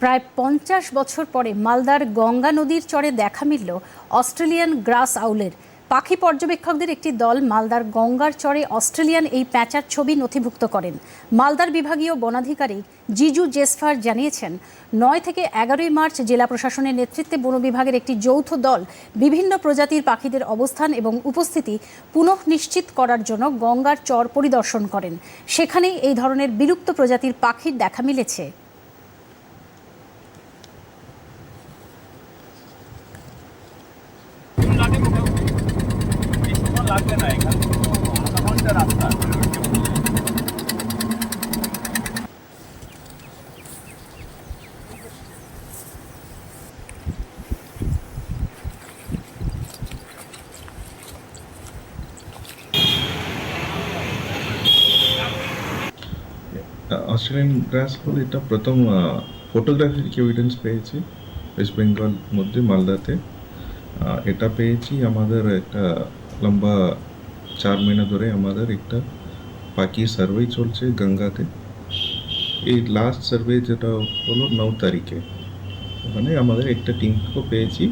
প্রায় পঞ্চাশ বছর পরে মালদার গঙ্গা নদীর চরে দেখা মিলল অস্ট্রেলিয়ান গ্রাস আউলের। পাখি পর্যবেক্ষকদের একটি দল মালদার গঙ্গার চরে অস্ট্রেলিয়ান এই প্যাঁচার ছবি নথিভুক্ত করেন। মালদার বিভাগীয় বনাধিকারিক জিজু জেসফার জানিয়েছেন, নয় থেকে এগারোই মার্চ জেলা প্রশাসনের নেতৃত্বে বন বিভাগের একটি যৌথ দল বিভিন্ন প্রজাতির পাখিদের অবস্থান এবং উপস্থিতি পুনঃ নিশ্চিত করার জন্য গঙ্গার চর পরিদর্শন করেন। সেখানেই এই ধরনের বিলুপ্ত প্রজাতির পাখির দেখা মিলেছে। লাগবে না এখান। আধা ঘণ্টা রাস্তা। অস্ট্রেলিয়ান গ্রাস হল এটা প্রথম ফটোগ্রাফিক এভিডেন্স পেয়েছি ওয়েস্ট বেঙ্গল মধ্যে, মালদাতে। এটা পেয়েছি আমাদের একটা লম্বা চার মহিনা ধরে আমাদের একটা পাখি সার্ভে চলছে গঙ্গাতে। এই লাস্ট সার্ভে যেটা হলো নৌ তারিখে। ওখানে আমাদের একটা টিমকেও পেয়েছি।